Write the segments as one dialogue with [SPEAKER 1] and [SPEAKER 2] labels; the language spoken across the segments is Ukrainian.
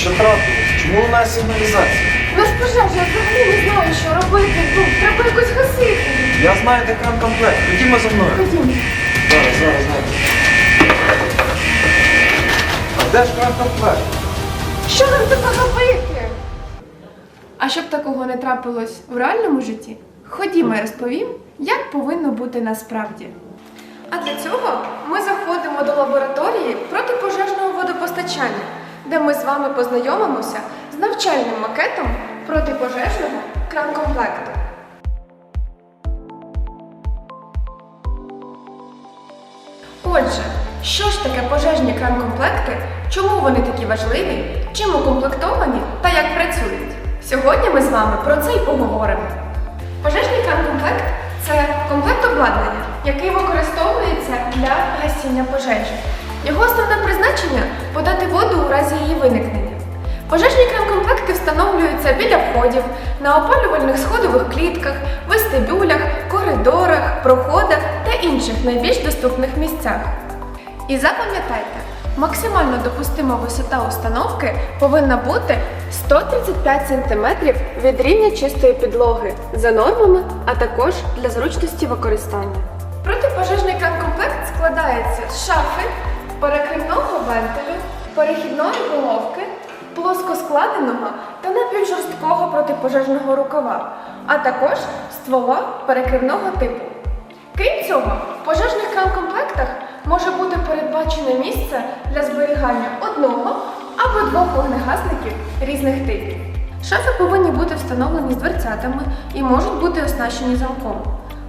[SPEAKER 1] Що трапилось? Чому лунає сигналізація?
[SPEAKER 2] У нас пожежа, я взагалі не знаю, що робити. Ну, треба якось гасити.
[SPEAKER 1] Я знаю, де кран комплект. Ходімо за мною.
[SPEAKER 2] Ходімо.
[SPEAKER 1] Зараз, зараз, зараз. А де ж кран комплект?
[SPEAKER 2] Що нам тепер робити? А щоб такого не трапилось в реальному житті, ходімо, я розповім, як повинно бути насправді. А для цього ми заходимо до лабораторії протипожежного водопостачання, де ми з вами познайомимося з навчальним макетом протипожежного кран-комплекту. Отже, що ж таке пожежні кран-комплекти, чому вони такі важливі, чим укомплектовані та як працюють? Сьогодні ми з вами про це й поговоримо. Пожежний кран-комплект це комплект обладнання, який використовується для гасіння пожежі. Його основне призначення подати воду у разі її виникнення. Пожежні кран-комплекти встановлюються біля входів, на опалювальних сходових клітках, вестибюлях, коридорах, проходах та інших найбільш доступних місцях. І запам'ятайте, максимально допустима висота установки повинна бути 135 см від рівня чистої підлоги за нормами, а також для зручності використання. Протипожежний кран-комплект складається з шафи, перекривного вентилю, перехідної головки, плоскоскладеного та напівжорсткого протипожежного рукава, а також ствола перекривного типу. Крім цього, в пожежних кран-комплектах може бути передбачене місце для зберігання одного або двох вогнегасників різних типів. Шафи повинні бути встановлені з дверцятами і можуть бути оснащені замком.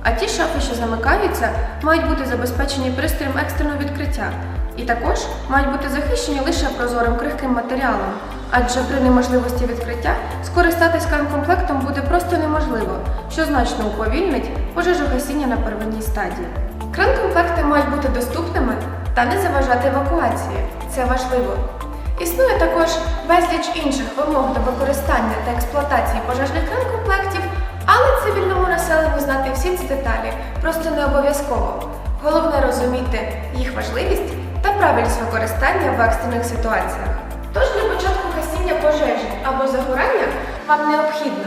[SPEAKER 2] А ті шафи, що замикаються, мають бути забезпечені пристроєм екстреного відкриття і також мають бути захищені лише прозорим крихким матеріалом, адже при неможливості відкриття скористатись кран-комплектом буде просто неможливо, що значно уповільнить пожежогасіння на первинній стадії. Кран-комплекти мають бути доступними та не заважати евакуації. Це важливо. Існує також безліч інших вимог до використання та експлуатації пожежних кран-комплектів, але цивільному населенню знати всі ці деталі просто не обов'язково. Головне розуміти їх важливість правильність використання в екстрених ситуаціях. Тож для початку гасіння пожежі або загорання вам необхідно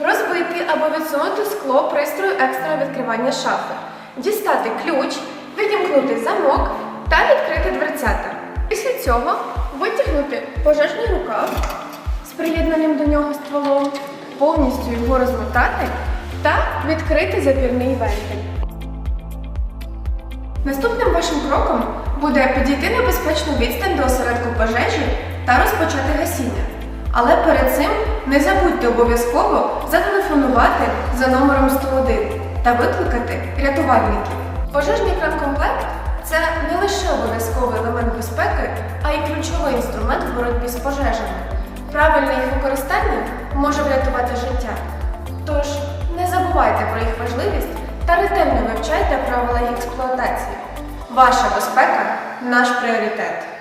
[SPEAKER 2] розбити або відсунути скло пристрою екстреного відкривання шафи, дістати ключ, відімкнути замок та відкрити дверцята. Після цього витягнути пожежний рукав з приєднаним до нього стволом, повністю його розмотати та відкрити запірний вентиль. Наступним вашим кроком буде підійти на безпечну відстань до осередку пожежі та розпочати гасіння. Але перед цим не забудьте обов'язково зателефонувати за номером 101 та викликати рятувальників. Пожежний кран-комплект це не лише обов'язковий елемент безпеки, а й ключовий інструмент в боротьбі з пожежами. Правильне їх використання може врятувати життя. Тож не забувайте про їх важливість та ретельно вивчайте правила їх експлуатації. Ваша безпека наш пріоритет.